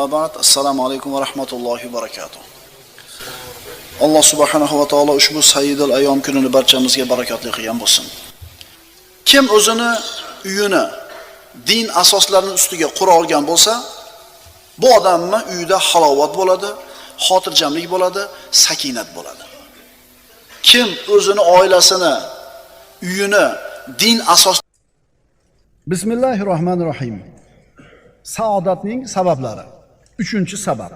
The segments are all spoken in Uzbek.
Amma ba'd. Assalomu alaykum va rahmatullohi va barakatuh. Alloh subhanahu va taolo ushbu sayyidul ayyom kunini barchamizga barakotli qilgan bo'lsin. Kim o'zini uyini din asoslarining ustiga qura olgan bo'lsa, bu odamni uyida halovat bo'ladi, xotirjamlik bo'ladi, sakinat bo'ladi. Kim o'zini oilasini, uyini din asos Bismillahir Rahmanir Rahim. Saodatning sabablari. 3 sabab.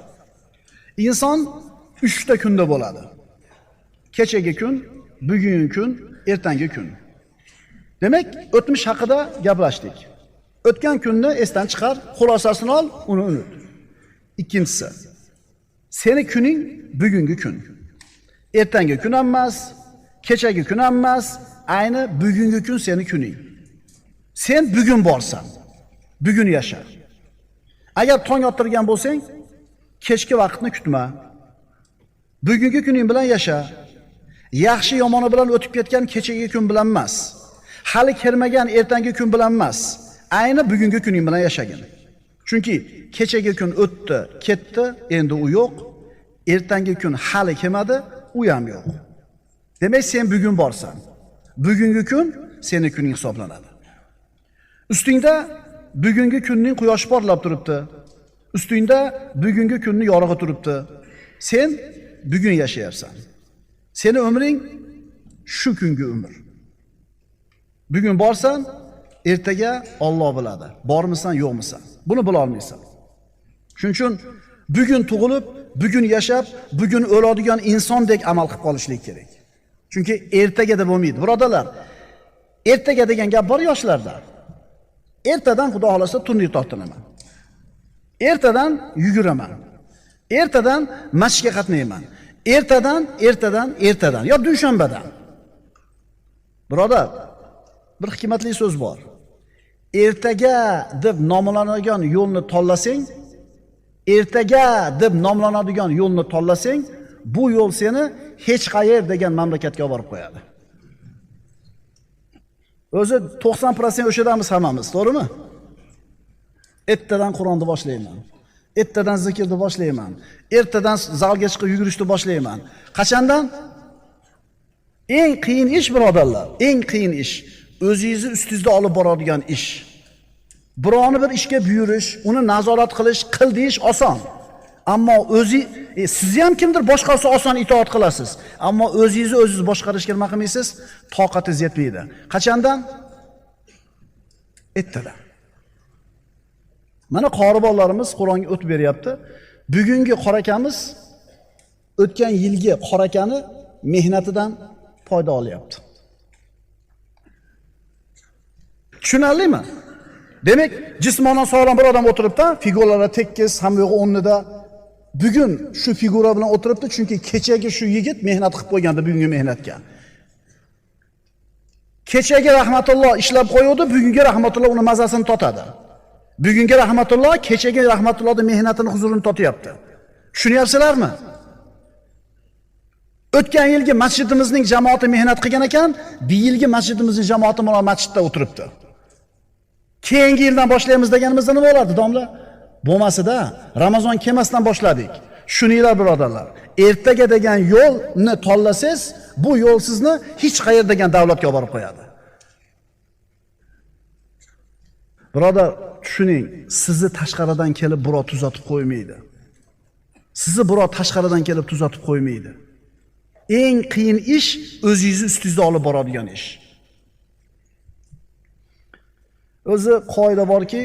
Inson 3 ta kunda bo'ladi. Kechagi kun, bugungi kun, ertangi kun. Demak, o'tmish haqida gaplashdik. O'tgan kunni esdan chiqar, xulosasini ol, uni unut. Ikkinchisi. Seni kuning bugungi kun. Ertangi kun ham emas, kechagi kun ham emas, ayni seni kuning. Sen bugun borsan, bugun yasha. Agar tong ottirgan bo'lsang, kechki vaqtni kutma. Bugungi kuning bilan yasha. Yaxshi yomoni bilan o'tib ketgan kechagi kun bilan emas. Hali kelmagan ertangi kun bilan emas. Ayni bugungi kuning bilan yashagin. Chunki kechagi kun o'tdi, ketdi, endi u yo'q. Ertangi kun hali kelmadi, u ham yo'q. Demak, sen bugun borsan. Bugungi kun seni kuning hisoblanadi. Ustingda bugungi kunning quyoshi porlab turibdi. Ustingda bugungi kunni yorug'i turibdi. Sen bugun yashayapsan. Seni umring shu kungi umr. Bugun borsan, ertaga Alloh biladi. Bormisan, yo'qmisan. Buni bila olmaysan. Shuning uchun bugun tug'ilib, bugun yashab, bugun o'ladigan insondek amal qilib qolishlik kerak. Chunki ertaga deb bo'lmaydi. Birodalar, ertaga degan gap bor yoshlarda. Ertadan Xudo xolasa turnir tortinaman. Ertadan yuguraman. Ertadan masjidga qatnayman. Ertadan, ertadan, ertadan yo dushanbadan. Birodar, bir hikmatli so'z bor. Ertaga deb nomlanadigan yo'lni tanlasang, ertaga deb nomlanadigan yo'lni tanlasang, bu yo'l seni hech qayer degan mamlakatga olib borib qo'yadi. O'zi 90% o'shadamiz hammamiz, to'g'rimi? Ertadan Qur'onni boshlayman. Ertadan zikrni boshlayman. Ertadan zalga chiqib yugurishni boshlayman. Qachondan? Eng qiyin ish birodarlar, eng qiyin ish o'zingizni ustingizda olib boradigan ish. Birovni bir ishga buyurish, uni nazorat qilish, qil deyish oson. Ammo o'zi e, sizni ham kimdir boshqasi oson itoat qilasiz. Ammo o'zingizni o'zingiz boshqarishga nima qilmaysiz? Toqatingiz yetmaydi. Qachondan? Ertadan. Mana qori bolalarimiz Qur'onga o'tib beryapti. Bugungi qorakamiz o'tgan yilgi qorakani mehnatidan foyda olyapti. Tushunarlimi? Demak, jismonan sog'lom bir odam o'tiribdi, figuralari tekis, hamma yo'g'i o'rnida. Bugun shu figura bilan o'tiribdi, chunki kechagi shu yigit mehnat qilib qo'ygandi bugungi mehnatga. Kechagi rahmatulloh ishlab qo'yuvdi, bugungi rahmatulloh uni mazasini totadi. Bugungi rahmatulloh kechagi rahmatullohning mehnatini huzurini totyapti. Tushunyapsizlarmi? O'tgan yilgi masjidimizning jamoati mehnat qilgan ekan, bu yilgi masjidimizning jamoati mana masjidda o'tiribdi. Keyingi yildan boshlaymiz deganimizda nima bo'ladi domla? Bo'lmasida Ramazon kelmasdan boshladik. Shuninglar birodarlar, ertaga degan yo'lni tanlasangiz, bu yo'l sizni hech qayer degan davlatga olib borib qo'yadi. Birodar, tushuning, sizni tashqaridan kelib birov tuzatib qo'ymaydi. Sizni birov tashqaridan kelib tuzatib qo'ymaydi. Eng qiyin ish o'zingizni ustingizda olib boradigan ish. O'zi qoida borki,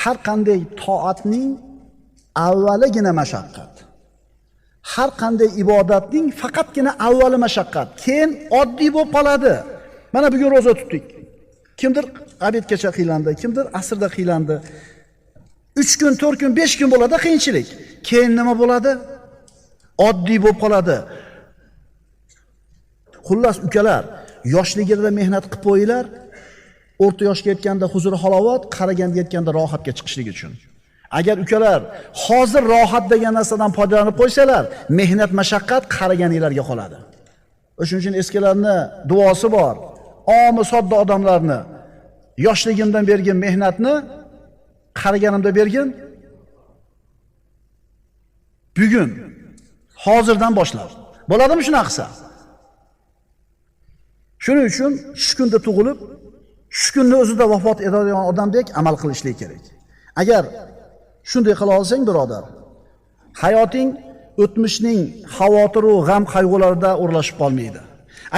har qanday toatning avvaligina mashaqqat. Har qanday ibodatning faqatgina avvali mashaqqat, keyin oddiy bo'lib qoladi. Mana bugun roza tutdik. Kimdir obedgacha qiylandi, kimdir asrda qiylandi. 3 kun, 4 kun, 5 kun bo'ladi qiyinchilik. Keyin nima bo'ladi? Oddiy bo'lib qoladi. Xullas ukalar, yoshligida mehnat qilib qo'yinglar. O'rta yoshga yetganda huzur halovat, qaraganda yetganda rohatga chiqishlik uchun. Agar ukalar hozir rohat degan narsadan foydalanib qo'ysalar, mehnat mashaqqat qaraganinglarga qoladi. O'shuning uchun eskilarning duosi bor. Omi sodda odamlarni yoshligimdan bergan mehnatni qariganimda bergin Bugun hozirdan boshlab. Bo'ladimi shunaqa qilsa? Shuning uchun shu kunda tug'ilib, shu kunni o'zida vafot etadigan odamdek amal qilishlik kerak. Agar shunday qila olsang, birodar, hayoting o'tmishning xavotiru va g'am qayg'ularida o'rlashib qolmaydi.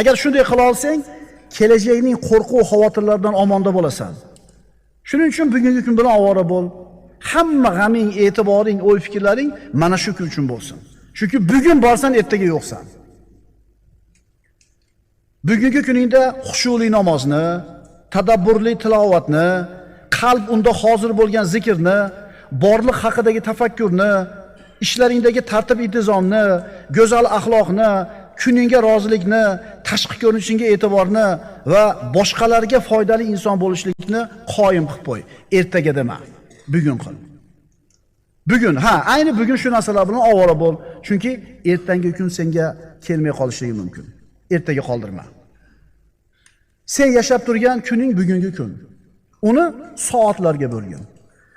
Agar shunday qila olsang, kelajakning qo'rquv xavotirlaridan omonda bo'lasan. Shuning uchun bugungi kun bilan ovora bo'l. Hamma g'aming, e'tiboring, o'y fikrlaring mana shu kun uchun bo'lsin. Chunki bugun borsan, ertaga yo'qsan. Bugungi kuningda xushuli namozni, tadabburli tilovatni, qalb unda hozir bo'lgan zikrni, borliq haqidagi tafakkurni, ishlaringdagi tartib intizomni, go'zal axloqni, kuningga rozilikni, tashqi ko'rinishingga e'tiborni va boshqalarga foydali inson bo'lishlikni qoyim qilib qo'y. Ertaga dema, bugun qil. Bugun, ha, ayni bugun shu narsalar bilan ovora bo'l, chunki ertangi kun senga kelmay qolishligi mumkin. Ertaga qoldirma. Sen yashab turgan kuning bugungi kun. Uni soatlarga bo'lgin.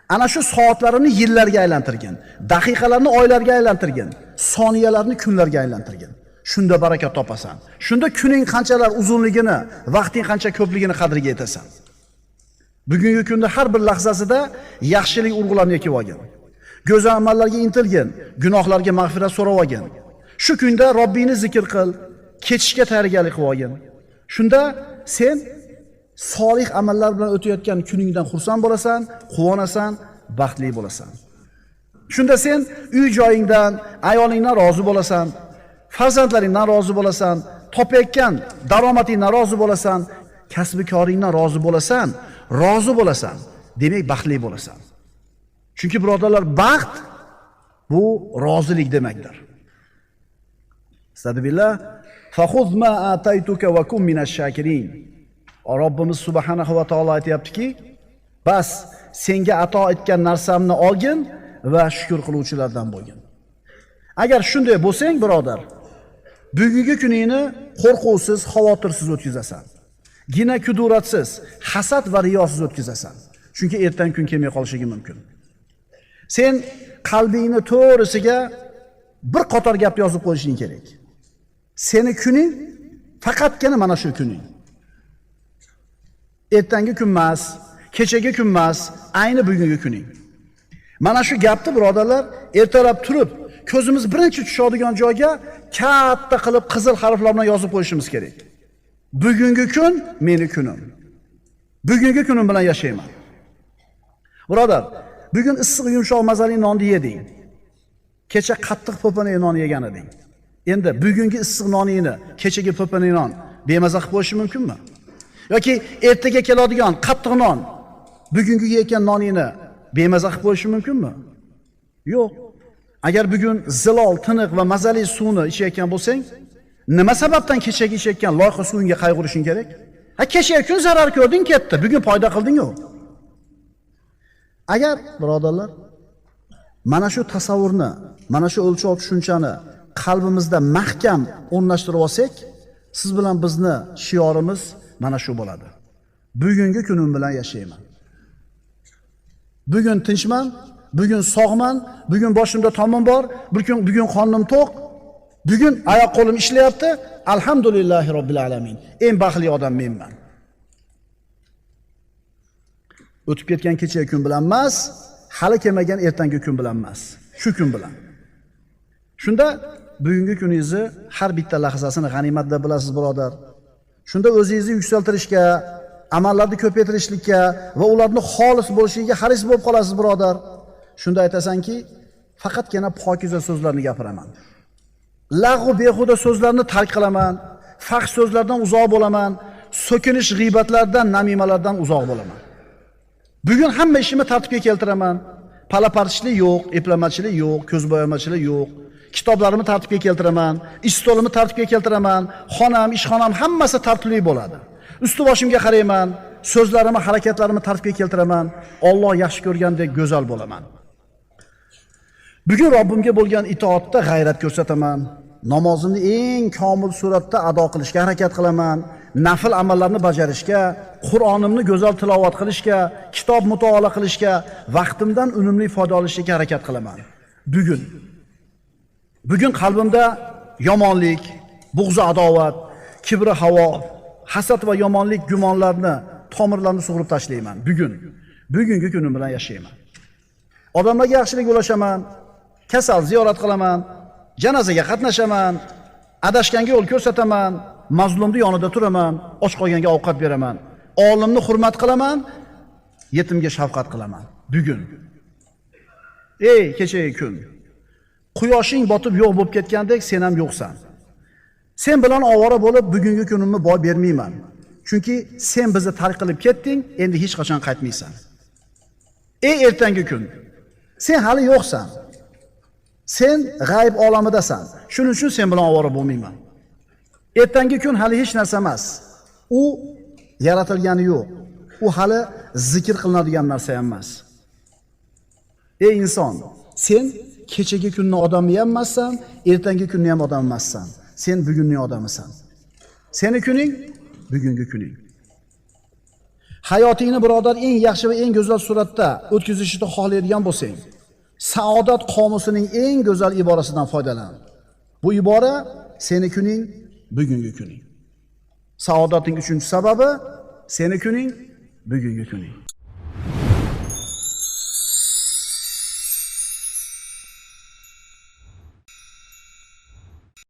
Ana shu soatlarini yillarga aylantirgin, daqiqalarni oylarga aylantirgin, soniyalarni kunlarga aylantirgin. Shunda baraka topasan. Shunda kuning qanchalar uzunligini, vaqting qancha ko'pligini qadriga yetasan. Bugungi kunda har bir lahzasida yaxshilik urg'ularni ekib olgin. Go'zal amallarga intilgin, gunohlarga mag'firat so'rab olgin. Shu kunda Robbingni zikr qil, ketishga tayyorgarlik qilib olgin. Shunda sen solih amallar bilan o'tayotgan kuningdan xursand bo'lasan, quvonasan, baxtli bo'lasan. Shunda sen uy joyingdan, ayolingdan rozi bo'lasan, farzandlaringdan rozi bo'lasan, topayotgan daromadingdan rozi bo'lasan, kasbi koringdan rozi bo'lasan, rozi bo'lasan. Demak, baxtli bo'lasan. Chunki birodarlar, baxt bu rozilik demakdir. Astagfirullah. Fakhudh ma ataytuka va kun minash shakirin. Robbimiz subhanahu va taolo aytayaptiki, bas senga ato etgan narsamni olgin va shukr qiluvchilardan bo'lgin. Agar shunday bo'lsang, birodar, bugungi kuningni qo'rquvsiz, xavotirsiz o'tkazasan. Gina kuduratsiz, hasad va riyosiz o'tkazasan. Chunki ertangi kun kelmay qolishligi mumkin. Sen qalbingni to'g'risiga bir qator gap yozib qo'yishing kerak. Seni kuning faqatgina mana shu kuning. Ertangi kun emas, kechagi kun emas, ayni bugungi kuning. Mana shu gapni birodarlar ertalab turib, ko'zimiz birinchi tushadigan joyga katta qilib qizil harflar bilan yozib qo'yishimiz kerak. Bugungi kun meni kunim. Bugungi kunim bilan yashayman. Birodar, bugun issiq yumshoq mazali nonni yeding. Kecha qattiq po'pana non yegan eding. Endi bugungi issiq noningni kechagi po'pana non bemaza qilib qo'yish mumkinmi? yoki ertaga keladigan qattiq non bugungi yeyotgan noningni bemaza qilib qo'yish mumkinmi? Yo'q. Agar bugun zilol, tiniq va mazali suvni ichayotgan bo'lsang, nima sababdan kechagi ichayotgan loyqa suvingga qayg'urishing kerak? Ha kecha kun zarar ko'rding, ketdi. Bugun foyda qilding-ku. Agar birodarlar mana shu tasavvurni, mana shu o'lchov tushunchani qalbimizda mahkam o'rnashtirib olsak, siz bilan bizni shiorimiz mana shu bo'ladi. Bugungi kunim bilan yashayman. Bugun tinchman, bugun sog'man, bugun boshimda tomim bor, bugun bugun qornim to'q, bugun oyoq qo'lim ishlayapti. Alhamdulillahi robbil alamin. Eng baxtli odam menman. O'tib ketgan kecha kun bilan emas, hali kelmagan ertangi kun bilan emas. Shu kun bilan. Shunda bugungi kuningizni har bitta lahzasini g'animat deb bilasiz, birodar. Shunda o'zingizni yuksaltirishga, amallarni ko'paytirishlikka va ularni xolis bo'lishiga haris bo'lib qolasiz, birodar. Shunda aytasanki, faqatgina pokiza so'zlarni gapiraman. Lag'u behuda so'zlarni tark qilaman, faxsh so'zlardan uzoq bo'laman, so'kinish g'iybatlardan, namimalardan uzoq bo'laman. Bugun hamma ishimni tartibga keltiraman. Palapartishlik yo'q, eplamachilik yo'q, ko'zbo'yamachilik yo'q. Kitoblarimni tartibga keltiraman, ish stolimni tartibga keltiraman, xonam, ishxonam hammasi tartibli bo'ladi. Usti boshimga qarayman, so'zlarimni, harakatlarimni tartibga keltiraman. Alloh yaxshi ko'rgandek go'zal bo'laman. Bugun Robbimga bo'lgan itoatda g'ayrat ko'rsataman. Namozimni eng komil suratda ado qilishga harakat qilaman. Nafil amallarni bajarishga, Qur'onimni go'zal tilovat qilishga, kitob mutolaa qilishga, vaqtimdan unumli foyda olishga harakat qilaman. Bugun Bugun qalbimda yomonlik, bug'zi adovat, kibri havo, hasad va yomonlik gumonlarni tomirlarni sug'urib tashlayman. Bugun, bugungi kunim bilan yashayman. Odamlarga yaxshilik ulashaman, kasal ziyorat qilaman, janozaga qatnashaman, adashganga yo'l ko'rsataman, mazlumni yonida turaman, och qolganga ovqat beraman, olimni hurmat qilaman, yetimga shafqat qilaman. Bugun. Ey kechagi kun. Quyoshing botib yo'q bo'lib ketgandek sen ham yo'qsan. Sen bilan ovora bo'lib bugungi kunimni boy bermayman. Chunki sen bizni tark qilib ketding, endi hech qachon qaytmaysan. Ey ertangi kun. Sen hali yo'qsan. Sen g'ayb olamidasan. Shuning uchun sen bilan ovora bo'lmayman. Ertangi kun hali hech narsa emas. U yaratilgani yo'q. U hali zikr qilinadigan narsa ham emas. Ey inson, sen kechagi kunni odami ham emassan, ertangi kunni ham odam emassan. Sen bugunning odamisan. Seni kuning bugungi kuning. Hayotingni birodar eng yaxshi va eng go'zal suratda o'tkazishni xohlaydigan bo'lsang, saodat qomusining eng go'zal iborasidan foydalan. Bu ibora seni kuning bugungi kuning. Saodatning uchinchi sababi seni kuning bugungi kuning.